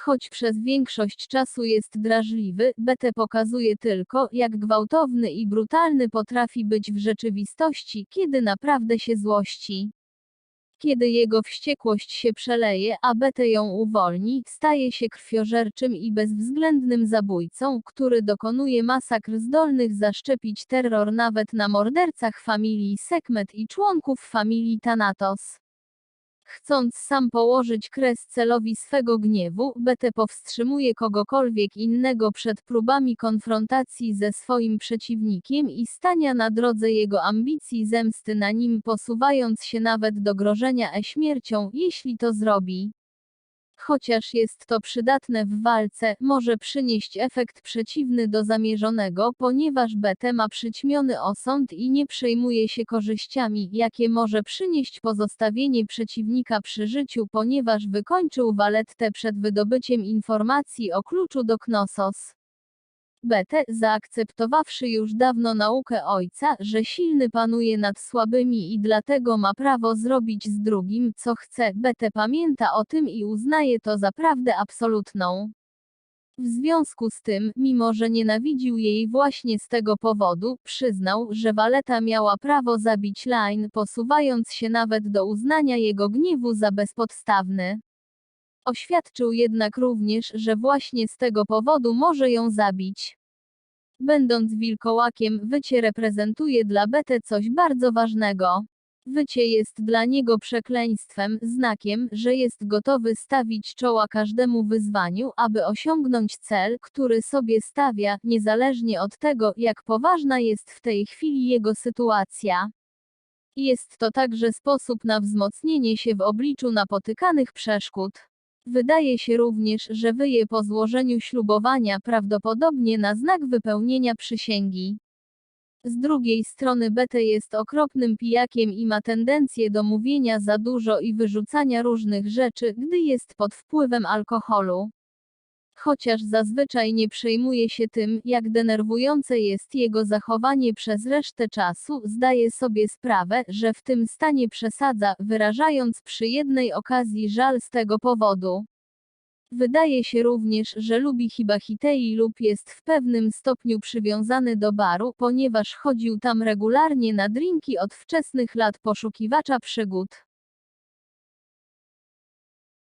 Choć przez większość czasu jest drażliwy, Bete pokazuje tylko, jak gwałtowny i brutalny potrafi być w rzeczywistości, kiedy naprawdę się złości. Kiedy jego wściekłość się przeleje, a Bete ją uwolni, staje się krwiożerczym i bezwzględnym zabójcą, który dokonuje masakr zdolnych zaszczepić terror nawet na mordercach familii Sekmet i członków familii Thanatos. Chcąc sam położyć kres celowi swego gniewu, Bete powstrzymuje kogokolwiek innego przed próbami konfrontacji ze swoim przeciwnikiem i stania na drodze jego ambicji zemsty na nim posuwając się nawet do grożenia e śmiercią, jeśli to zrobi. Chociaż jest to przydatne w walce, może przynieść efekt przeciwny do zamierzonego, ponieważ BT ma przyćmiony osąd i nie przejmuje się korzyściami, jakie może przynieść pozostawienie przeciwnika przy życiu, ponieważ wykończył walettę przed wydobyciem informacji o kluczu do Knossos. Bete, zaakceptowawszy już dawno naukę ojca, że silny panuje nad słabymi i dlatego ma prawo zrobić z drugim, co chce, Bete pamięta o tym i uznaje to za prawdę absolutną. W związku z tym, mimo że nienawidził jej właśnie z tego powodu, przyznał, że Waleta miała prawo zabić Line, posuwając się nawet do uznania jego gniewu za bezpodstawny. Oświadczył jednak również, że właśnie z tego powodu może ją zabić. Będąc wilkołakiem, wycie reprezentuje dla Bete coś bardzo ważnego. Wycie jest dla niego przekleństwem, znakiem, że jest gotowy stawić czoła każdemu wyzwaniu, aby osiągnąć cel, który sobie stawia, niezależnie od tego, jak poważna jest w tej chwili jego sytuacja. Jest to także sposób na wzmocnienie się w obliczu napotykanych przeszkód. Wydaje się również, że wyje po złożeniu ślubowania prawdopodobnie na znak wypełnienia przysięgi. Z drugiej strony Bete jest okropnym pijakiem i ma tendencję do mówienia za dużo i wyrzucania różnych rzeczy, gdy jest pod wpływem alkoholu. Chociaż zazwyczaj nie przejmuje się tym, jak denerwujące jest jego zachowanie przez resztę czasu, zdaje sobie sprawę, że w tym stanie przesadza, wyrażając przy jednej okazji żal z tego powodu. Wydaje się również, że lubi Hibahitei lub jest w pewnym stopniu przywiązany do baru, ponieważ chodził tam regularnie na drinki od wczesnych lat poszukiwacza przygód.